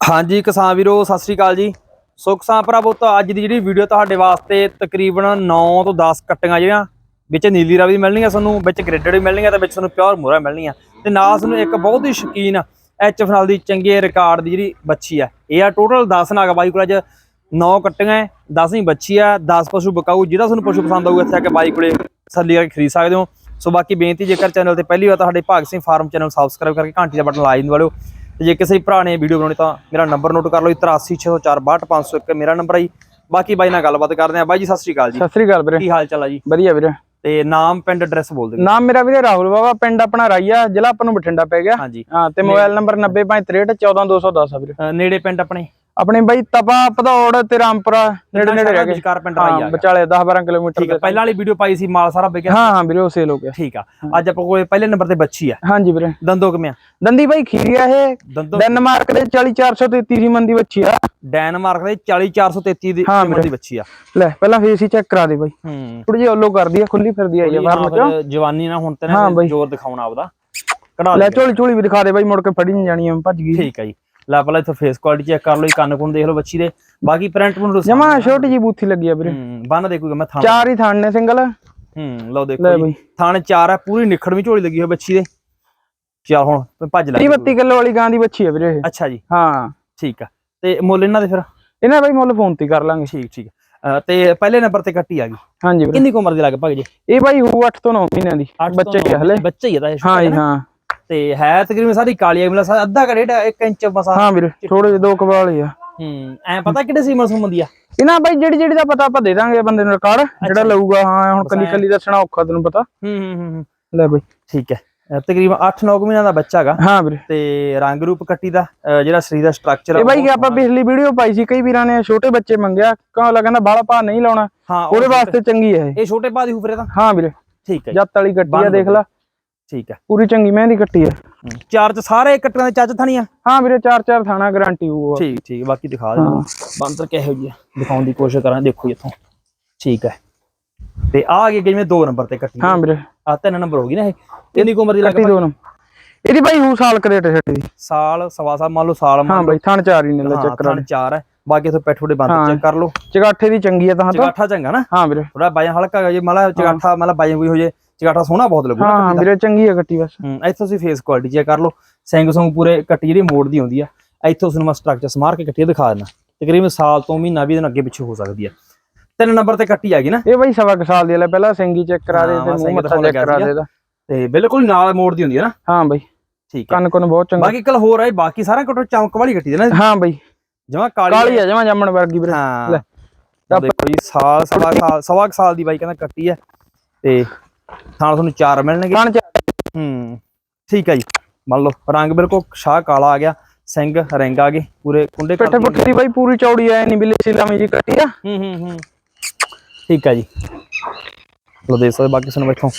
ਹਾਂਜੀ ਕਿਸਾਨ ਵੀਰੋ, ਸਤਿ ਸ੍ਰੀ ਅਕਾਲ ਜੀ। ਸੋ ਕਿਸਾਨ ਭਰਾਵੋ ਤਾਂ ਅੱਜ ਦੀ ਜਿਹੜੀ ਵੀਡੀਓ ਤੁਹਾਡੇ ਵਾਸਤੇ ਤਕਰੀਬਨ 9 ਤੋਂ 10 ਕੱਟੀਆਂ ਜਿਹੜੀਆਂ, ਵਿੱਚ ਨੀਲੀ ਰਾਵੀ ਮਿਲਣਗੀਆਂ ਤੁਹਾਨੂੰ ਵਿੱਚ ਗ੍ਰੇਡਡ ਵੀ ਮਿਲਣਗੀਆਂ ਤੇ ਵਿੱਚ ਤੁਹਾਨੂੰ ਪਿਓਰ ਮੋਹਰਾ ਮਿਲਣਗੀਆਂ ਤੇ ਨਾਲ ਤੁਹਾਨੂੰ ਇੱਕ ਬਹੁਤ ਹੀ ਸ਼ੌਕੀਨ ਐਚ ਨਾਲ ਦੀ ਚੰਗੇ ਰਿਕਾਰਡ ਦੀ ਜਿਹੜੀ ਬੱਚੀ ਆ। ਇਹ ਆ ਟੋਟਲ 10 ਨਾਗ ਬਾਈ ਕੋਲ ਅੱਜ 9 ਕੱਟੀਆਂ 10 ਹੀ ਬੱਚੀ ਆ 10 ਪਸ਼ੂ ਬਕਾਊ ਜਿਹੜਾ ਤੁਹਾਨੂੰ ਪਸ਼ੂ ਪਸੰਦ ਆਊਗਾ ਇੱਥੇ ਆ ਕੇ ਬਾਈ ਕੋਲੇ ਸੱਲੀ ਕਰਕੇ ਖਰੀਦ ਸਕਦੇ ਹੋ। ਸੋ ਬਾਕੀ ਬੇਨਤੀ, ਜੇਕਰ ਚੈਨਲ ਤੇ ਪਹਿਲੀ ਵਾਰ ਤੁਹਾਡੇ ਭਾਗ ਸਿੰਘ ਫਾਰਮ ਚੈਨਲ ਸਬਸਕ੍ਰਾਈਬ ਕਰਕੇ ਘੰਟੀ ਦਾ ਬਟਨ ਲਾ ਦਿੰਦੇ ਵਾਲਿਓ ਤੇ ਜੇ ਕਿਸੇ ਭਰਾ ਨੇ ਵੀਡੀਓ ਬਣਾਉਣੀ ਤਾਂ ਮੇਰਾ ਨੰਬਰ ਨੋਟ ਕਰ ਲਓ 8360462501 ਮੇਰਾ ਨੰਬਰ ਜੀ। ਬਾਕੀ ਬਾਈ ਨਾਲ ਗੱਲਬਾਤ ਕਰਦੇ ਆ ਬਾਈ ਜੀ ਸਤਿ ਸ਼੍ਰੀ ਅਕਾਲ ਜੀ। ਸਤਿ ਸ੍ਰੀ ਅਕਾਲ ਵੀਰੇ। ਕੀ ਹਾਲ ਚਾਲ ਆ ਜੀ? ਵਧੀਆ ਵੀਰੇ। ਤੇ ਨਾਮ ਪਿੰਡ ਐਡਰੈਸ ਬੋਲ ਦਿਓ ਨਾਮ ਮੇਰਾ ਵੀਰੇ ਰਾਹੁਲ ਬਾਬਾ ਪਿੰਡ ਆਪਣਾ ਰਾਈਆ ਜ਼ਿਲ੍ਹਾ ਆਪਾਂ ਨੂੰ ਬਠਿੰਡਾ ਪੈ ਗਿਆ। ਹਾਂਜੀ। ਹਾਂ ਤੇ ਮੋਬਾਈਲ ਨੰਬਰ 9063614210 ਆ ਵੀਰੇ। ਨੇੜੇ ਪਿੰਡ ਆਪਣੇ? ਆਪਣੇ ਬਾਈ ਤਪਾ ਭਦੌੜ ਤੇ ਰਾਮਪੁਰਾ ਨੇੜੇ ਨੇੜੇ ਰਹਿ ਗਏ। ਵਿਚਕਾਰ ਪਿੰਡ ਰਾਈ ਆ। ਵਿਚਾਲੇ 10 12 ਕਿਲੋਮੀਟਰ ਠੀਕ ਹੈ ਪਹਿਲਾਂ ਵਾਲੀ ਵੀਡੀਓ ਪਾਈ ਸੀ ਮਾਲ ਸਾਰਾ ਵਿਕਿਆ। ਹਾਂ ਹਾਂ ਵੀਰੇ ਉਹ ਸੇਲ ਹੋ ਗਿਆ। ਠੀਕ ਆ। ਅੱਜ ਆਪਾਂ ਕੋਲੇ ਪਹਿਲੇ ਨੰਬਰ ਤੇ ਬੱਚੀ ਆ। ਹਾਂਜੀ ਵੀਰੇ। ਦੰਦੋ ਕਿਵੇਂ ਆ? ਦੰਦੀ ਬਾਈ ਖੀਰੀਆ ਇਹ। ਦੰਦੋ। ਡੈਨਮਾਰਕ ਦੇ 40433 ਦੀ ਮੰਦੀ ਬੱਚੀ ਆ। ਡੈਨਮਾਰਕ ਦੇ 40433 ਦੀ ਹਾਂ ਕੀਮਤ ਦੀ ਬੱਚੀ ਆ। ਲੈ ਪਹਿਲਾਂ ਫੇਸ ਹੀ ਚੈੱਕ ਕਰਾ ਦੇ ਬਾਈ। ਹੂੰ। ਥੋੜੀ ਜਿਹੀ ਓਲੋ ਕਰਦੀ ਆ ਖੁੱਲੀ ਫਿਰਦੀ ਆ ਇਹ ਬਾਹਰ ਫਿਰ ਜਵਾਨੀ ਨਾ ਹੁਣ ਤੇ ਨਾ। ਜ਼ੋਰ ਦਿਖਾਉਣਾ ਆਪਦਾ। ਕਢਾ ਲੈ ਲੈ ਝੋਲੀ ਝੋਲੀ ਵੀ ਦਿਖਾ ਦੇ ਬਾਈ ਮੁੜ ਕੇ ਫੜੀ ਨਹੀਂ ਜਾਣੀ ਐ ਭੱਜ ਗਈ। ਠੀਕ ਆ ਜੀ। ਲੈ ਪਹਿਲਾਂ ਇੱਥੋਂ ਫੇਸ ਕੁਆਲਿਟੀ ਚੈੱਕ ਕਰ ਲਓ ਕੰਨ ਕੁੰਨ ਦੇਖ ਲਓ ਬੱਚੀ ਦੇ। ਬਾਕੀ ਪ੍ਰਿੰਟ ਨੂੰ ਜਮਾ ਛੋਟੀ ਜੀ ਬੂਥੀ ਲੱਗੀ ਆ ਵੀਰੇ। ਬੰਨ ਦੇਖੂਗਾ ਮੈਂ ਥਾਣ। ਚਾਰ ਹੀ ਥਾਣ ਨੇ ਸਿੰਗਲ ਹੂੰ ਲਓ ਦੇਖੋ ਜੀ। ਥਾਣ ਚਾਰ ਹੈ ਪੂਰੀ ਨਿਖੜਵੀਂ ਝੋਲੀ ਲੱਗੀ ਹੋਈ ਬੱਚੀ ਦੇ। ਚੱਲ ਹੁਣ ਭੱਜ ਲੈ। 30 32 ਕਿਲੋ ਵਾਲੀ ਗਾਂ ਦੀ ਬੱਚੀ ਆ ਵੀਰੇ ਇਹ। ਅੱਛਾ ਜੀ। ਹਾਂ। ਠੀਕ ਆ। ਤੇ ਮੁੱਲ ਇਹਨਾਂ ਦੇ ਫਿਰ? ਇਹਨਾਂ ਬਾਈ ਮੁੱਲ ਫੋਨ ਤੇ ਕਰ ਲਾਂਗੇ। ਠੀਕ ਠੀਕ। ਤੇ ਪਹਿਲੇ ਨੰਬਰ ਤੇ ਕੱਟੀ ਆ ਗਈ। ਹਾਂਜੀ ਵੀਰੇ। ਕਿੰਨੀ ਕੁ ਉਮਰ ਦੀ ਲੱਗ ਭਗ ਜੀ ਇਹ ਬਾਈ ਹੂ 8 ਤੋਂ 9 ਮਹੀਨਿਆਂ ਦੀ। ਬੱਚੇ ਹੀ ਆ ਹਲੇ। ਬੱਚੇ ਹੀ ਆ ਤਾਂ ਹਾਂ ਹਾਂ। ਤੇ ਹੈ ਤਕਰੀਬਨ ਸਾਰੀ ਕਾਲੀ ਆ ਮਿਲਾ ਅੱਧਾ ਕ ਰੇਟ 1 ਇੰਚ ਮਸਾ ਹਾਂ ਵੀਰੇ ਥੋੜੇ ਜਿਹੇ ਦੋ ਕਵਾਲ ਹੀ ਆ। ਹੂੰ ਐ ਪਤਾ ਕਿਹੜੇ ਸੀਮਨ ਸੁਮਨ ਆ? ਇਹਨਾਂ ਬਾਈ ਜਿਹੜੀ ਜਿਹੜੀ ਦਾ ਪਤਾ ਆਪਾਂ ਦੇ ਦਾਂਗੇ ਬੰਦੇ ਨੂੰ ਰਿਕਾਰਡ ਜਿਹੜਾ ਲਊਗਾ ਹਾਂ ਹੁਣ ਕੱਲੀ ਕੱਲੀ ਦੱਸਣਾ ਔਖਾ ਤੈਨੂੰ ਪਤਾ। ਹੂੰ ਹੂੰ ਹੂੰ ਹੂੰ। ਲੈ ਬਾਈ। ਠੀਕ ਹੈ। ਤਕਰੀਬਨ 8-9 ਮਹੀਨਿਆਂ ਦਾ ਬੱਚਾ ਹੈਗਾ ਹਾਂ ਵੀਰੇ। ਤੇ ਰੰਗ ਰੂਪ ਕੱਟੀ ਦਾ ਜਿਹੜਾ ਸਰੀਰ ਦਾ ਸਟਰਕਚਰ ਇਹ ਬਾਈ ਆਪਾਂ ਪਿਛਲੀ ਵੀਡੀਓ ਪਾਈ ਸੀ ਕਈ ਵੀਰਾਂ ਨੇ ਛੋਟੇ ਬੱਚੇ ਮੰਗਿਆ ਕਹਾਂ ਕਹਿੰਦਾ ਬਾਹਲਾ ਭਾ ਨਹੀਂ ਲਾਉਣਾ। ਹਾਂ ਉਹ ਉਹਦੇ ਵਾਸਤੇ ਚੰਗੀ ਹੈ ਇਹ। ਛੋਟੇ ਬਾਦੀ ਹੁਫਰੇ ਤਾਂ ਹਾਂ ਵੀਰੇ। ਠੀਕ ਹੈ ਜੱਤ ਵਾਲੀ ਗੱਟੀ ਆ ਦੇਖ ਲੈ। ਠੀਕ ਹੈ ਪੂਰੀ ਚੰਗੀ ਮਹਿੰਦੀ ਕੱਟੀ ਆ। ਚਾਰ ਚ ਸਾਰੇ ਕੱਟੀਆਂ ਦੇ ਚੱਜ ਥਣੀਆਂ? ਹਾਂ ਵੀਰੇ ਚਾਰ ਚਾਰ ਥਾਣਾ ਗਾਰੰਟੀ ਹੋਊਗਾ। ਠੀਕ ਠੀਕ ਬਾਕੀ ਦਿਖਾ ਦੇ ਬੰਤਰ ਕਿਹੋ ਜੀ ਦਿਖਾਉਣ ਦੀ ਕੋਸ਼ਿਸ਼ ਕਰਾਂ ਦੇਖੋ ਇੱਥੋਂ। ਠੀਕ ਹੈ ਤੇ ਆ ਗਈ ਜਿਵੇਂ 2 ਨੰਬਰ ਤੇ ਕੱਟੀ। ਹਾਂ ਵੀਰੇ। ਆ ਤਿੰਨ ਨੰਬਰ ਹੋ ਗਈ ਨਾ ਇਹ। ਇੰਨੀ ਕੁ ਉਮਰ ਦੀ ਕੱਟੀ ਲੱਗ ਦੋ ਨੂੰ ਇਹਦੀ ਬਾਈ ਹੂ ਸਾਲ ਕਰੇਟ ਛੱਡੀ। ਦੀ ਸਾਲ ਸਵਾ ਸਾਲ ਮੰਨ ਲਓ ਸਾਲ ਹਾਂ ਬਾਈ ਥਣ ਚਾਰ ਹੀ ਨੇ ਚੈੱਕ ਕਰਾ ਥਣ ਚਾਰ ਹੈ ਬਾਕੀ ਇਥੋਂ ਪੈਠੋੜੇ ਬੰਦ ਚੈੱਕ ਕਰ ਲਓ। ਚਗਾਠੇ ਦੀ ਚੰਗੀ ਆ ਤਾਂ ਤਾਂ। ਚਗਾਠਾ ਚੰਗਾ ਨਾ? ਹਾਂ ਵੀਰੇ। ਥੋੜਾ ਬਾਜਾ ਹਲਕਾ ਜੇ ਮਤਲਬ ਚਗਾਠਾ ਮਤਲਬ ਬਾਜਾ ਕੋਈ ਹੋ ਜੇ। ਚਗਾਠਾ ਸੋਹਣਾ ਬਹੁਤ ਲੱਗੂ ਹਾਂ ਹਾਂ ਵੀਰੇ ਚੰਗੀ ਆ ਕੱਟੀ ਬਸ। ਹੂੰ ਇੱਥੋਂ ਤੁਸੀਂ ਫੇਸ ਕੁਆਲਿਟੀ ਚੈੱਕ ਕਰ ਲਓ। ਸਿੰਘ ਸੰਗ ਪੂਰੇ ਕੱਟੀ ਜਿਹੜੀ ਮੋੜ ਦੀ ਹੁੰਦੀ ਆ। ਇੱਥੋਂ ਤੁਹਾਨੂੰ ਮੈਂ ਸਟਰਕਚਰ ਸਮਾਰ ਕੇ ਕੱਟੀ ਦਿਖਾ ਦਿੰਦਾ। ਤਕਰੀਬਨ ਸਾਲ ਤੋਂ ਮਹੀਨਾ ਵੀ ਇਹਦੇ ਅੱਗੇ ਪਿੱਛੇ ਹੋ ਸਕਦੀ ਆ। ਤਿੰਨ ਨੰਬਰ ਤੇ ਕੱਟੀ ਆ ਗਈ ਨਾ। ਇਹ ਬਾਈ ਸਵਾ ਸਾਲ ਦੀ ਆ, ਲੈ ਪਹਿਲਾਂ ਸਿੰਗੀ ਚੈੱਕ ਕਰਾ ਦੇ ਹਾਂ, ਤੇ ਮੂੰਹ ਸਿੰਗੀ ਮੱਥਾ ਚੈੱਕ ਕਰਾ ਸੀਗਾ। ਦੇ ਇਹਦਾ। ਤੇ ਬਿਲਕੁਲ ਨਾਲ ਮੋੜ ਦੀ ਹੁੰਦੀ ਆ ਨਾ। ਹਾਂ ਬਾਈ ਠੀਕ ਹੈ ਕੰਨ ਕੋਨ ਬਹੁਤ ਚੰਗਾ। ਬਾਕੀ ਕਲ ਹੋਰ ਆਈ ਬਾਕੀ ਸਾਰਾ ਕਟੋ ਚਮਕ ਵਾਲੀ ਕੱਟੀ ਦੇ ਨਾ। ਹਾਂ ਬਾਈ ਜਮਾ ਕਾਲੀ ਕਾਲੀ ਆ ਜਮਾ ਜਾਮਣ ਵਰਗੀ ਵੀਰੇ। ਹਾਂ। ਦੇਖੋ ਜੀ ਸਾਲ ਸਵਾ ਸਾਲ ਸਵਾ ਸਾਲ ਦੀ ਬਾਈ ਕਹਿੰਦਾ ਕੱਟੀ ਆ। ਤੇ ਥਾਂ ਤੁਹਾਨੂੰ ਚਾਰ ਮਿਲਣਗੇ। ਕਣ ਚ ਹੂੰ ਠੀਕ ਹੈ ਜੀ। ਮੰਨ ਲਓ ਰੰਗ ਬਿਲਕੁਲ ਸ਼ਾਹ ਕਾਲਾ ਆ ਗਿਆ ਸਿੰਘ ਰਿੰਗ ਆ ਗਏ ਪੂਰੇ ਕੁੰਡੇ ਪਿੱਠੇ ਪੁੱਠੇ ਦੀ ਬਾਈ ਪੂਰੀ ਚੌੜੀ ਐ ਨਹੀਂ ਬਿੱਲੀ ਸਿਲਾਮੀ ਜੀ ਕੱਟੀ ਆ। ਹੂੰ ਹੂੰ ਹੂੰ। ਠੀਕ ਹੈ ਜੀ। ਲੋ ਸਕਦੇ ਬਾਕੀ ਸਾਨੂੰ ਇੱਥੋਂ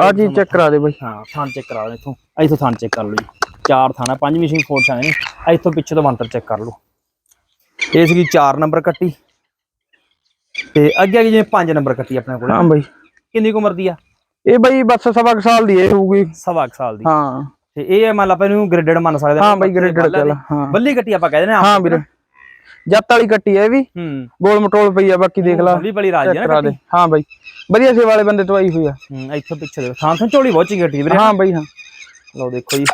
ਆ ਜੀ ਚੈੱਕ ਕਰਾ ਦੇ ਬਾਈ। ਹਾਂ ਥਾਂ ਚੈੱਕ ਕਰਾ ਲਓ ਇੱਥੋਂ। ਇੱਥੋਂ ਥਾਂ ਚੈੱਕ ਕਰ ਲਓ ਜੀ। ਚਾਰ ਥਾਣਾ ਪੰਜਵੀਂ ਛੇ ਫੋਰ ਥਾਣੇ ਨੇ। ਇੱਥੋਂ ਪਿੱਛੇ ਤੋਂ ਮੰਤਰ ਚੈੱਕ ਕਰ ਲਓ। ਇਹ ਸੀਗੀ 4 ਨੰਬਰ ਕੱਟੀ। ਤੇ ਅੱਗੇ ਅੱਗੇ ਜਿਵੇਂ 5 ਨੰਬਰ ਕੱਟੀ ਆਪਣੇ ਕੋਲ। ਹਾਂ ਬਾਈ। ਕਿੰਨੀ ਕੁ ਉਮਰ ਦੀ ਆ? ਇਹ ਬਾਈ ਬਸ ਸਵਾ ਕੁ ਸਾਲ ਦੀ ਇਹ ਹੋਊਗੀ। ਸਵਾ ਕੁ ਸਾਲ ਦੀ। ਹਾਂ। ਤੇ ਇਹ ਹੈ ਮੰਨ ਲਾ ਆਪਾਂ ਇਹਨੂੰ ਗ੍ਰੇਡਡ ਮੰਨ ਸਕਦੇ ਹਾਂ ਬਾਈ ਗ੍ਰੇਡਡ ਚੱਲ ਹਾਂ। ਬੱਲੀ ਕੱਟੀ ਆਪਾਂ ਕਹਿੰਦੇ ਨੇ ਹਾਂ ਵੀਰੇ। ਜੱਤ ਵਾਲੀ ਕੱਟੀ ਐ ਵੀ। ਹੂੰ। ਗੋਲ ਮਟੋਲ ਪਈ ਆ ਬਾਕੀ ਦੇਖ ਲਾ। ਬੱਲੀ ਬਲੀ ਰਾਜ ਹੈ ਨਾ ਹਾਂ ਬਾਈ। ਵਧੀਆ ਸੇਵਾ ਵਾਲੇ ਬੰਦੇ ਤੋਂ ਆਈ ਹੋਈ ਆ। ਹੂੰ ਇੱਥੋਂ ਪਿੱਛੇ ਦੇ ਥਾਂ ਥਾਂ ਝੋਲੀ ਬਹੁਤ ਚੰਗੀ ਕੱਟੀ ਵੀਰੇ। ਹਾਂ ਬਾਈ ਹਾਂ। ਲਓ ਦੇਖੋ ਜੀ।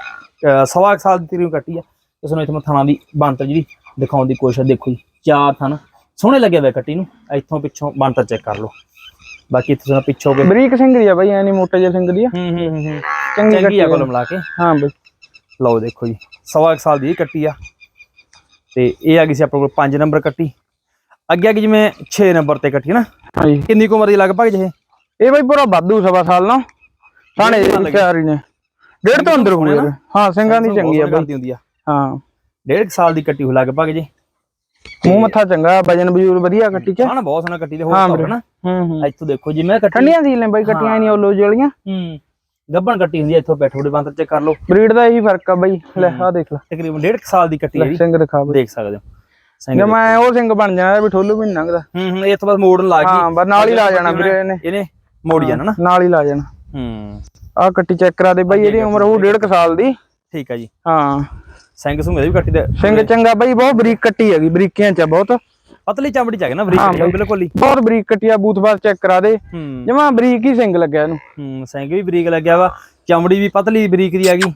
ਸਵਾ ਕੁ ਸਾਲ ਦੀ ਤੀਰੀ ਕੱਟੀ ਆ। ਇਸ ਨੂੰ ਇੱਥੋਂ ਮੈਂ ਥਾਣਾ ਦੀ ਬੰਤਰ ਜਿਹੜੀ ਦਿਖਾਉਣ ਦੀ ਕੋਸ਼ਿਸ਼ ਦੇਖੋ ਜੀ ਚਾਰ ਥਣ ਸੋਹਣੇ ਲੱਗੇ ਹੋਏ ਕੱਟੀ ਨੂੰ। ਇੱਥੋਂ ਪਿੱਛੋਂ ਬੰਤਰ ਚੈੱਕ ਕਰ ਲਓ। ਬਾਕੀ ਤੁਹਾਨੂੰ ਪਿੱਛੋਂ ਕੇ ਬਰੀਕ ਸਿੰਘ ਦੀ ਆ ਬਾਈ ਐ ਨਹੀਂ ਮੋਟੇ ਜਿਹੇ ਸਿੰਘ ਦੀ ਆ। ਹੂੰ ਹੂੰ ਹੂੰ ਹੂੰ। ਚੰਗੀ ਆ ਕੋਲ ਮਿਲਾ ਕੇ। ਹਾਂ ਬਾਈ। ਲਓ ਦੇਖੋ ਜੀ ਸਵਾ ਸਾਲ ਦੀ ਕੱਟੀ ਆ। ਤੇ ਇਹ ਆ ਗਈ ਸੀ ਆਪਣੇ ਕੋਲ 5 ਨੰਬਰ ਕੱਟੀ। ਅੱਗੇ ਆ ਗਈ ਜਿਵੇਂ 6 ਨੰਬਰ ਤੇ ਕੱਟੀ ਹੈ ਨਾ। ਹਾਂ ਜੀ। ਕਿੰਨੀ ਕੁ ਉਮਰ ਦੀ ਲਗਭਗ ਜਿਹੇ? ਇਹ ਬਾਈ ਪੂਰਾ ਵਾਧੂ ਸਵਾ ਸਾਲ ਨਾ। ਥਾਣੇ ਦੀ ਤਿਆਰੀ ਨੇ। ਡੇਢ ਤੋਂ ਅੰਦਰ ਹੋਣੀ ਹਾਂ ਸਿੰਘਾਂ ਦੀ ਚੰਗੀ ਆ ਬਾਈ। ਹਾਂ। ਡੇਢ ਸਾਲ ਦੀ ਕੱਟੀ ਹੋ ਲਗਭਗ ਜੀ ਮੂੰਹ ਮੱਥਾ ਚੰਗਾ ਵਜਨ ਬਜੂਰ ਵਧੀਆ ਕੱਟੀ ਚ। ਹਾਂ ਨਾ ਬਹੁਤ ਸੋਹਣਾ ਕੱਟੀ ਦੇ ਹੋਰ ਹਾਂ। ਨਾ। ਹੂੰ ਹੂੰ। ਇੱਥੋਂ ਦੇਖੋ ਜੀ ਮੈਂ ਕੱਟੀ ਠੰਡੀਆਂ ਦੀ ਲੈ ਬਾਈ ਕੱਟੀਆਂ ਨਹੀਂ ਉਹਲੋ ਜਿਹੜੀਆਂ ਹੂੰ ਗੱਬਣ ਕੱਟੀ ਹੁੰਦੀ ਆ ਇੱਥੋਂ ਬੈਠੋ ਦੇ ਬੰਦਰ ਚੈੱਕ ਕਰ ਲਓ। ਬਰੀਡ ਦਾ ਇਹੀ ਫ਼ਰਕ ਆ ਬਾਈ। ਲੈ ਆ ਦੇਖ ਲੈ। ਤਕਰੀਬਨ ਡੇਢ ਕੁ ਸਾਲ ਦੀ ਕੱਟੀ ਹੈ ਲੈ ਜੀ। ਸਿੰਘ ਦਿਖਾ ਦੇਖ ਸਕਦੇ ਹੋ। ਸਿੰਘ ਜੇ ਮੈਂ ਉਹ ਸਿੰਘ ਬਣ ਜਾਣਾ ਵੀ ਠੋਲੂ ਵੀ ਨੀ ਲੰਘਦਾ। ਹੂੰ ਹੂੰ ਇਹ ਤੋਂ ਬਾਅਦ ਮੋੜਨ ਹਾਂ ਗਈ ਬਸ ਨਾਲ ਹੀ ਲਾ ਜਾਣਾ ਵੀਰੇ ਇਹਨੇ। ਇਹਨੇ ਮੋੜ ਜਾਣਾ ਨਾ। ਨਾਲ ਹੀ ਲਾ ਜਾਣਾ। ਹੂੰ। ਆ ਕੱਟੀ ਚੈੱਕ ਕਰਾ ਦੇ ਬਾਈ ਇਹਦੀ ਉਮਰ ਡੇਢ ਕੁ ਸਾਲ ਦੀ। ਠੀਕ ਹੈ ਜੀ। ਹਾਂ। ਸਿੰਘ ਸੁੰਗ ਇਹਦੀ ਵੀ ਕੱਟੀ ਦੇ। ਸਿੰਘ ਚੰਗਾ ਬਾਈ ਬਹੁਤ ਬਰੀਕ ਕੱਟੀ ਹੈਗੀ ਬਰੀਕੀਆਂ ਚ ਆ ਬਹੁਤ। ਪਤਲੀ ਚਮੜੀ ਚ ਹੈਗੇ ਨਾ ਬਰੀਕ। ਬਿਲਕੁਲ ਹੀ। ਬਹੁਤ ਬਰੀਕ ਕੱਟੀ ਆ ਬੂਥ-ਬਾਥ ਚੈੱਕ ਕਰਾ ਦੇ। ਜਮਾ ਬਰੀਕ ਹੀ ਸਿੰਘ ਲੱਗਿਆ ਇਹਨੂੰ। ਹੂੰ ਸਿੰਘ ਵੀ ਬਰੀਕ ਲੱਗਿਆ ਵਾ ਚਮੜੀ ਵੀ ਪਤਲੀ ਬਰੀਕ ਦੀ ਹੈਗੀ।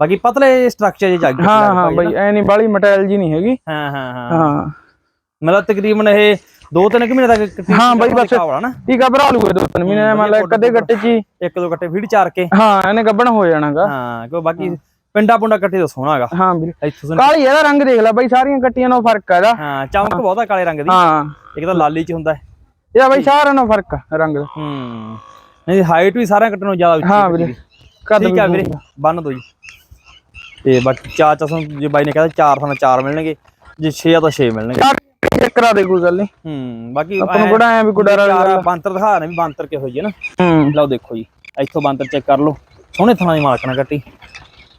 ਬਾਕੀ ਪਤਲੇ ਸਟਰਕਚਰ ਜੇ ਜਾਗ ਹਾਂ ਹਾਂ ਬਾਈ ਐ ਨਹੀਂ ਬਾਲੀ ਮਟੈਲ ਜੀ ਨਹੀਂ ਹੈਗੀ। ਹਾਂ ਹਾਂ ਹਾਂ। ਹਾਂ। ਮਤਲਬ ਤਕਰੀਬਨ ਇਹ 2-3 ਮਹੀਨੇ ਤੱਕ ਹਾਂ ਬਾਈ ਬਸ ਟੀਕਾ ਭਰਾ ਲੂਗਾ ਦੋ ਤਿੰਨ ਮਹੀਨੇ ਮੰਨ ਲੈ ਕਦੇ ਗੱਟੇ ਚ ਇੱਕ ਦੋ ਕੱਟੇ ਫੀਡ ਚਾਰ ਕੇ। ਹਾਂ ਇਹਨੇ ਗੱਬਣ ਹੋ ਜਾਣਾਗਾ। ਹਾਂ ਕਿਉਂ ਬਾਕੀ ਪਿੰਡਾ ਪੁੰਡਾ ਕੱਟੀ ਤਾਂ ਸੋਹਣਾ ਹੈਗਾ। ਹਾਂ ਵੀਰੇ ਇੱਥੋਂ ਸਾਨੂੰ- ਕਾਲੀ ਇਹਦਾ ਰੰਗ ਦੇਖ ਲੈ ਬਾਈ ਸਾਰੀਆਂ ਕੱਟੀਆਂ ਨਾਲ ਫ਼ਰਕ ਇਹਦਾ। ਹਾਂ ਚਮਕ ਬਹੁਤਾ ਕਾਲੇ ਰੰਗ ਦੀ। ਹਾਂ। ਇੱਕ ਤਾਂ ਲਾਲੀ ਚ ਹੁੰਦਾ ਹੈ। ਇਹਦਾ ਬਾਈ ਸਾਰਿਆਂ ਨਾਲ ਫ਼ਰਕ ਆ ਰੰਗ ਦਾ। ਹੂੰ। ਨਹੀਂ ਹਾਈਟ ਵੀ ਸਾਰਿਆਂ ਕੱਟਣ ਜ਼ਿਆਦਾ ਉੱਚੀ ਹਾਂ ਹੈ ਵੀਰੇ। ਦੀ। ਠੀਕ ਵੀ ਵੀਰੇ ਬੰਨ ਦੋ ਜੀ। ਤੇ ਬਾਕੀ ਚਾਰ ਚਾਰ ਸਾਨੂੰ ਜੇ ਬਾਈ ਨੇ ਕਹਿੰਦਾ ਚਾਰ ਸਾਨੂੰ ਚਾਰ ਮਿਲਣਗੇ। ਜੇ 6 ਆ ਤਾਂ 6 ਮਿਲਣਗੇ। ਚਾਰ ਚੈੱਕ ਕਰਾ ਦੇ ਕੋਈ ਗੱਲ ਨਹੀਂ। ਹੂੰ ਬਾਕੀ ਆਪਾਂ ਨੂੰ ਕਿਹੜਾ ਐਂ ਵੀ ਵਾਲੀ ਗੱਲ ਆ। ਬਾਂਤਰ ਦਿਖਾ ਰਹੇ ਵੀ ਬਾਂਤਰ ਕਿਹੋ ਜਿਹੀ ਹੈ ਨਾ। ਹੂੰ। ਲਓ ਦੇਖੋ ਜੀ ਇੱਥੋਂ ਬਾਂਤਰ ਚੈੱਕ ਕਰ ਲਓ। ਸੋਹਣੇ ਥਾਂ ਦੀ ਮਾਲਕਣਾ ਕੱਟੀ।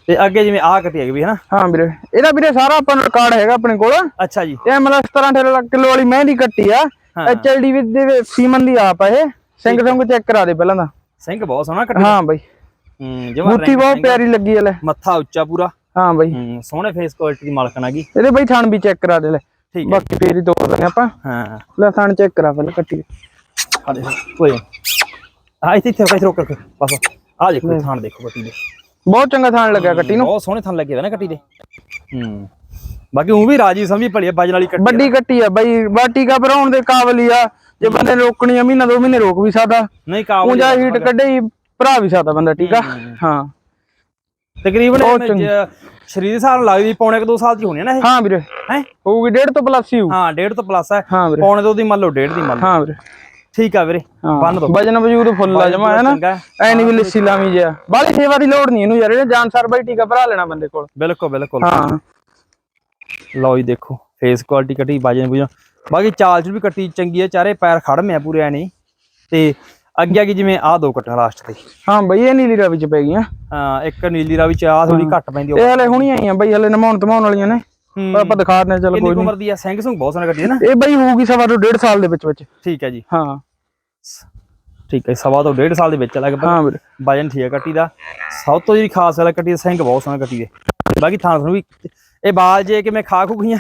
ਤੇ ਅੱਗੇ ਜਿਵੇਂ ਆਹ ਕੱਟੀ ਹੈਗੀ ਵੀ ਹੈ ਨਾ ਹਾਂ ਵੀਰੇ। ਇਹਦਾ ਵੀਰੇ ਸਾਰਾ ਆਪਾਂ ਨੂੰ ਰਿਕਾਰਡ ਹੈਗਾ ਆਪਣੇ ਕੋਲ। ਅੱਛਾ ਜੀ। ਇਹ ਮਤਲਬ 17 18 ਕਿਲੋ ਵਾਲੀ ਮਹਿੰਦੀ ਕੱਟੀ ਆ। ਐਚਐਲਡੀ ਵਿੱਚ ਦੇ ਸੀਮਨ ਦੀ ਆਪ ਆ ਇਹ। ਸਿੰਘ ਸਿੰਘ ਚੈੱਕ ਕਰਾ ਦੇ ਪਹਿਲਾਂ ਤਾਂ ਸਿੰਘ ਬਹੁਤ ਸੋਹਣਾ ਕੱਟੀ ਹਾਂ ਬਾਈ। ਹੂੰ ਜਮਾ ਬੂਟੀ ਬਹੁਤ ਪਿਆਰੀ ਲੱਗੀ ਆ ਲੈ ਮੱਥਾ ਉੱਚਾ ਪੂਰਾ। ਹਾਂ ਬਾਈ। ਹੂੰ ਸੋਹਣੇ ਫੇਸ ਕੁਆਲਿਟੀ ਦੀ ਮਾਲਕਣ ਹੈਗੀ ਇਹਦੇ ਬਾਈ ਥਣ ਵੀ ਚੈੱਕ ਕਰਾ ਦੇ ਲੈ ਠੀਕ ਬਾਕੀ ਹੀ ਦੋ ਦਿੰਦੇ ਆਪਾਂ। ਹਾਂ। ਲੈ ਥਣ ਚੈੱਕ ਕਰਾ ਪਹਿਲਾਂ ਕੱਟੀ। ਆ ਦੇਖੋ। ਕੋਈ ਆ ਇੱਥੇ ਇੱਥੇ ਰੋਕ ਕੇ ਬਸ। ਆ ਦੇਖੋ ਥਾਣ ਦੇਖੋ ਕੱਟੀ ਦੇ। ਬਹੁਤ ਚੰਗਾ ਥਣ ਲੱਗਿਆ ਕੱਟੀ ਨੂੰ। ਬਹੁਤ ਸੋਹਣੇ ਥਾਣ ਲੱਗੇ ਨਾ ਕੱਟੀ ਦੇ। ਹੂੰ ਬਾਕੀ ਉਹ ਵੀ ਰਾਜੀ ਸਮਝੀ ਭਲੀ ਆ ਬਾਜਣ ਵਾਲੀ ਕੱਟੀ ਵੱਡੀ ਕੱਟੀ ਆ ਬਾਈ ਬਾਟੀ ਕਾ ਭਰਾਉਣ ਦੇ ਕਾਬਲ ਹੀ ਆ। ਜੇ ਬੰਦੇ ਰੋਕਣੀ ਆ ਮਹੀਨਾ ਦੋ ਮਹੀਨੇ ਰੋਕ ਵੀ ਸਕਦਾ। ਨਹੀਂ ਕਾਬਲ ਉਂਜਾ ਹੀਟ ਕੱਢੇ ਹੀ ਭਰਾ ਵੀ ਸਕਦਾ ਬੰਦਾ ਠੀਕ ਆ? ਹਾਂ ਤਕਰੀਬਨ ਸਰੀਰ ਦੇ ਹਿਸਾਬ ਨਾਲ ਲੱਗਦੀ ਪੌਣੇ ਕੁ ਦੋ ਸਾਲ ਦੀ ਹੋਣੀ ਹੈ ਨਾ ਇਹ। ਹਾਂ ਵੀਰੇ। ਹੈ? ਹੋਊਗੀ ਡੇਢ ਤੋਂ ਪਲੱਸ ਹੀ ਹੋਊ। ਹਾਂ ਡੇਢ ਤੋਂ ਪਲੱਸ ਹੈ ਪੌਣੇ ਦੋ ਦੀ ਮੰਨ ਲਓ ਡੇਢ ਦੀ ਮੰਨ ਲਓ। ਹਾਂ ਵੀਰੇ। ਠੀਕ ਆ ਵੀਰੇ ਬੰਨ ਦੋ। ਵਜਨ ਵਜੂਦ ਫੁੱਲ ਆ ਜਮਾ ਹੈ ਨਾ। ਐ ਨਹੀਂ ਵੀ ਲੱਸੀ ਲਾਵੀਂ ਜਿਆ। ਬਾਲੀ ਸੇਵਾ ਦੀ ਲੋੜ ਨਹੀਂ ਇਹਨੂੰ ਯਾਰ ਇਹਨੇ ਜਾਨਸਰ ਬਾਈ ਟੀਕਾ ਭਰਾ ਲੈਣਾ ਬੰਦੇ ਕੋਲ। ਬਿਲਕੁਲ ਬਿਲਕੁਲ। ਹਾਂ। ਲਓ ਜੀ ਦੇਖੋ ਫੇਸ ਕੁਆਲਿਟੀ ਕੱਟੀ ਬਾਜਣ ਬੁਜਣ ਬਾਕੀ ਚਾਲ ਚ ਵੀ ਕੱਟੀ ਚੰਗੀ ਹੈ ਚਾਰੇ ਪੈਰ ਖੜਮੇ ਆ ਪੂਰੇ ਐ ਨਹੀਂ ਤੇ ਅੱਗੇ ਅੱਗੇ ਜਿਵੇਂ ਆਹ ਦੋ ਕੱਟਾਂ ਲਾਸਟ ਤੇ। ਹਾਂ ਬਈ ਇਹ ਨੀਲੀ ਰਾਵੀ ਚ ਪੈ ਗਈਆਂ। ਹਾਂ ਇੱਕ ਨੀਲੀ ਰਾਵੀ ਚ ਆ ਥੋੜੀ ਘੱਟ ਪੈਂਦੀ ਉਹ। ਇਹ ਹਲੇ ਹੁਣੀ ਆਈਆਂ ਬਈ ਹਲੇ ਨਮਾਉਣ ਧਮਾਉਣ ਵਾਲੀਆਂ ਨੇ। ਪਰ ਆਪਾਂ ਦਿਖਾ ਦਿੰਦੇ ਚੱਲ ਕੋਈ ਨਹੀਂ ਉਮਰ ਦੀ ਆ? ਸਿੰਘ ਸੁੰਗ ਬਹੁਤ ਸੋਹਣਾ ਕੱਟੀ ਹੈ ਨਾ? ਇਹ ਬਈ ਹੋਊਗੀ ਸਵਾ ਤੋਂ ਡੇਢ ਸਾਲ ਦੇ ਵਿੱਚ ਵਿੱਚ। ਠੀਕ ਹੈ ਜੀ। ਹਾਂ। ਠੀਕ ਹੈ ਸਵਾ ਤੋਂ ਡੇਢ ਸਾਲ ਦੇ ਵਿੱਚ ਲਗਭਗ ਹਾਂ ਵਜਨ ਠੀਕ ਹੈ ਕੱਟੀ ਦਾ। ਸਭ ਤੋਂ ਜਿਹੜੀ ਖਾਸ ਗੱਲ ਹੈ ਕੱਟੀ ਦਾ ਸਿੰਘ ਬਹੁਤ ਸੋਹਣਾ ਕੱਟੀ ਦੇ। ਬਾਕੀ ਥਾਂ ਨੂੰ ਵੀ ਇਹ ਬਾਲ ਜੇ ਕਿਵੇਂ ਖਾ ਖੂ ਗਈਆਂ।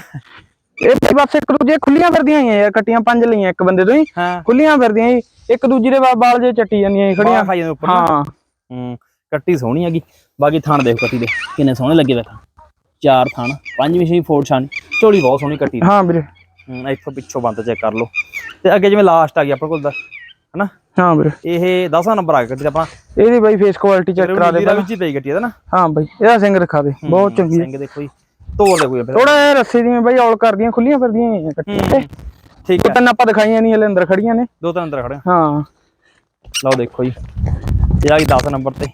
ਇਹ ਬਸ ਇੱਕ ਦੂਜੇ ਖੁੱਲੀਆਂ ਫਿਰਦੀਆਂ ਹੀ ਆ ਯਾਰ ਕੱਟੀਆਂ ਪੰਜ ਲਈਆਂ ਇੱਕ ਬੰਦੇ ਤੋਂ ਹੀ। ਹਾਂ। ਖੁੱਲੀਆਂ ਫਿਰਦੀਆਂ ਸੀ ਇੱਕ ਦੂਜੇ ਦੇ ਵਾਲ ਜੇ ਚੱਟੀ ਜਾਂਦੀਆਂ ਸੀ ਖੜੀਆਂ। ਖਾਈ ਜਾਂਦੇ ਉੱਪਰ। ਹਾਂ। ਹੂੰ ਕੱਟੀ ਸੋਹਣੀ ਹੈਗੀ। ਬਾਕੀ ਥਾਣ ਦੇਖੋ ਕੱਟੀ ਦੇ ਕਿੰਨੇ ਸੋਹਣੇ ਲੱਗੇ ਵੇ ਚਾਰ ਥਾਣ ਪੰਜਵੀਂ ਛੇਵੀਂ ਫੋਰ ਛਾਣ ਝੋਲੀ ਬਹੁਤ ਸੋਹਣੀ ਕੱਟੀ ਹਾਂ ਵੀਰੇ। ਹੂੰ, ਇੱਥੋਂ ਪਿੱਛੋਂ ਬੰਦ ਚੈੱਕ ਕਰ ਲਓ। ਤੇ ਅੱਗੇ ਜਿਵੇਂ ਲਾਸਟ ਆ ਗਈ ਆਪਣੇ ਕੋਲ ਦਾ ਹਨਾ? ਹਾਂ ਵੀਰੇ। ਇਹ 10ਵਾਂ ਨੰਬਰ ਆ ਗੱਡੀ ਦਾ ਆਪਣਾ। ਇਹਦੀ ਬਈ ਫੇਸ ਕੁਆਲਿਟੀ ਚੈੱਕ ਕਰਾ ਦੇ ਨੀਲੀ ਰਾਵੀ ਚ ਹੀ ਪਈ ਗੱਡੀ ਇਹਦਾ ਨਾ। ਹਾਂ ਬਈ ਇਹਦਾ ਸਿੰਘ ਦਿਖਾ ਦੇ ਬਹੁਤ ਚੰਗੀ। ਸਿੰਘ ਦੇਖੋ ਜੀ ਤੋੜ ਦੇ ਕੋਈ ਥੋੜਾ ਜਿਹਾ ਰੱਸੀ ਦੀਆਂ ਬਈ ਔਲ ਕਰਦੀਆਂ ਖੁੱਲੀਆਂ ਫਿਰਦੀਆਂ ਹੀ ਕੱਟੀਆਂ ਠੀਕ ਹੈ ਤਿੰਨ ਆਪਾਂ ਦਿਖਾਈਆਂ ਨਹੀਂ ਹਲੇ ਅੰਦਰ ਖੜੀਆਂ ਨੇ। ਦੋ ਤਿੰਨ ਅੰਦਰ ਖੜੇ ਹੋ। ਹਾਂ। ਲਓ ਦੇਖੋ ਜੀ। ਇਹ ਆ ਗਈ 10 ਨੰਬਰ ਤੇ।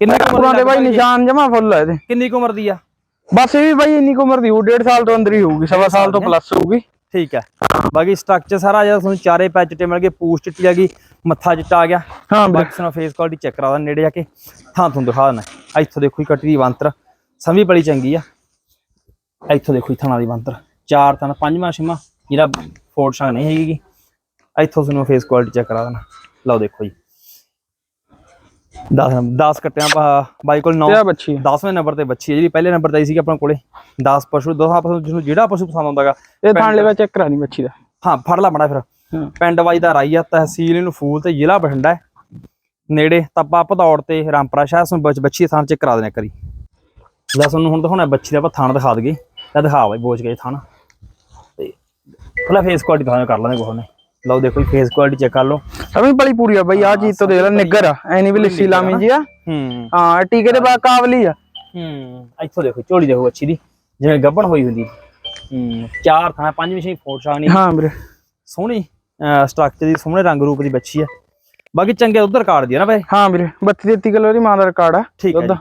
ਕਿੰਨੀ ਉਮਰ ਦੀ ਦੇ ਬਾਈ ਨਿਸ਼ਾਨ ਜਮਾ ਫੁੱਲ ਆ ਇਹਦੇ। ਕਿੰਨੀ ਕੁ ਉਮਰ ਦੀ ਆ? ਬਸ ਇਹ ਵੀ ਬਾਈ ਇੰਨੀ ਕੁ ਉਮਰ ਦੀ ਹੋਊ ਡੇਢ ਸਾਲ ਤੋਂ ਅੰਦਰ ਹੀ ਹੋਊਗੀ ਸਵਾ ਸਾਲ ਤੋਂ ਪਲੱਸ ਹੋਊਗੀ। ਠੀਕ ਹੈ। ਬਾਕੀ ਸਟਰਕਚਰ ਸਾਰਾ ਜਿਹੜਾ ਤੁਹਾਨੂੰ ਚਾਰੇ ਪੈਚ ਚਿੱਟੇ ਮਿਲ ਗਏ ਪੂਛ ਚਿੱਟੀ ਆ ਗਈ ਮੱਥਾ ਚਿੱਟਾ ਆ ਗਿਆ। ਹਾਂ ਬਾਕੀ ਸੁਣਾ ਫੇਸ ਕੁਆਲਿਟੀ ਚੈੱਕ ਕਰਾ ਦਾ ਨੇੜੇ ਜਾ ਕੇ। ਥਾਂ ਤੁਹਾਨੂੰ ਦਿਖਾ ਦਿੰਦਾ। ਇੱਥੋਂ ਦੇਖੋ ਜੀ ਕੱਟੀ ਦੀ ਬੰਤਰ ਸਮੀ ਬੜੀ ਚੰਗੀ ਆ। ਇੱਥੋਂ ਦੇਖੋ ਜੀ ਥਾਣਾ ਦੀ ਬੰਤਰ ਚਾਰ ਥਾਂ ਪੰਜਵਾਂ ਛੇਵਾਂ ਜਿਹੜਾ ਫੋਰਟ ਸੰਗ ਨਹੀਂ ਹੈਗੀ। ਇੱਥੋਂ ਤੁਹਾਨੂੰ ਫੇਸ ਕੁਆਲਿਟੀ ਚੈੱਕ ਕਰਾ ਦੇਣਾ ਲਓ ਦੇਖੋ ਜੀ। 10 10 ਕੱਟਿਆਂ ਬਾਈ ਕੋਲ 9 ਤੇ ਆ ਬੱਚੀ? ਆ। 10ਵੇਂ ਨੰਬਰ ਤੇ ਬੱਚੀ ਹੈ ਜਿਹੜੀ ਪਹਿਲੇ ਨੰਬਰ ਤੇ ਆਈ ਸੀ ਆਪਣੇ ਕੋਲੇ। 10 ਪਸ਼ੂ 10 ਪਸ਼ੂ ਜਿਹਨੂੰ ਜਿਹੜਾ ਪਸ਼ੂ ਪਸੰਦ ਆਉਂਦਾਗਾ ਇਹ ਥਾਣ ਲੈਵਾ ਚੈੱਕ ਕਰਾ ਨਹੀਂ ਬੱਚੀ ਦਾ। ਹਾਂ ਫੜ ਲਾ ਮੜਾ ਫਿਰ। ਪਿੰਡ ਵਾਈ ਦਾ ਰਾਈਆ ਤਹਿਸੀਲ ਇਹਨੂੰ ਫੂਲ ਤੇ ਜ਼ਿਲ੍ਹਾ ਬਠਿੰਡਾ ਹੈ। ਨੇੜੇ ਤੱਪਾ ਭਦੌੜ ਤੇ ਰਾਮਪੁਰਾ ਸ਼ਹਿਰ ਤੋਂ ਬੱਚ ਥਾਣ ਚੈੱਕ ਕਰਾ ਦੇਣਾ ਕਰੀ ਲੈ ਤੁਹਾਨੂੰ ਹੁਣ ਦਿਖਾਉਣਾ ਬੱਚੀ ਦਾ ਆਪਾਂ ਥਾਣ ਦਿਖਾ ਦਈਏ। ਤਾਂ ਦਿਖਾ ਬਾਈ ਬੋਝ ਗਏ ਥਾਣ। ਤੇ ਫੇਸ ਕੁਆਲਿਟੀ ਦਿਖਾਉਣਾ ਕਰ ਲਾਂਗੇ ਕੋਹ ਨੇ ਲਓ ਦੇਖੋ ਜੀ ਫੇਸ ਕੁਆਲਿਟੀ ਚੈੱਕ ਕਰ ਲਓ। ਅਮੀ ਬੜੀ ਪੂਰੀ ਆ ਬਾਈ ਆ ਚੀਜ਼ ਤੋਂ ਦੇਖ ਲੈ ਨਿੱਗਰ ਆ ਐ ਨਹੀਂ ਵੀ ਲੱਸੀ ਲਾਵੀਂ ਜੀ ਆ। ਹੂੰ। ਹਾਂ ਟੀਕੇ ਦੇ ਬਾਅਦ ਕਾਬਲੀ ਆ। ਹੂੰ ਇੱਥੋਂ ਦੇਖੋ ਝੋਲੀ ਦੇਖੋ ਬੱਚੀ ਦੀ ਜਿਵੇਂ ਗੱਭਣ ਹੋਈ ਹੁੰਦੀ। ਹੂੰ ਚਾਰ ਥਾਂ ਪੰਜਵੀਂ ਛੇਵੀਂ ਫੋਟ ਸ਼ਾਨੀ ਹਾਂ ਵੀਰੇ। ਸੋਹਣੀ ਸਟਰਕਚਰ ਦੀ ਸੋਹਣੇ ਰੰਗ ਰੂਪ ਦੀ ਬੱਚੀ ਹੈ ਬਾਕੀ ਚੰਗੇ ਉਧਰ ਕਾਰਡ ਦੀ ਹੈ ਨਾ ਭਾਈ ਹਾਂ ਵੀਰੇ 32 33 ਕਿਲੋ ਦੀ ਮਾਂ ਦਾ ਰਿਕਾਰਡ ਆ ਠੀਕ ਹੈ।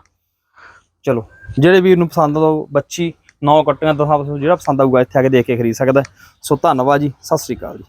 ਚਲੋ ਜਿਹੜੇ ਵੀਰ ਨੂੰ ਪਸੰਦ ਆਉ ਬੱਚੀ ਨੌ ਕੱਟੀਆਂ ਦਸਾਂ ਜਿਹੜਾ ਪਸੰਦ ਆਊਗਾ ਇੱਥੇ ਆ ਕੇ ਦੇਖ ਕੇ ਖਰੀਦ ਸਕਦਾ। ਸੋ ਧੰਨਵਾਦ ਜੀ ਸਤਿ ਸ੍ਰੀ ਅਕਾਲ ਜੀ।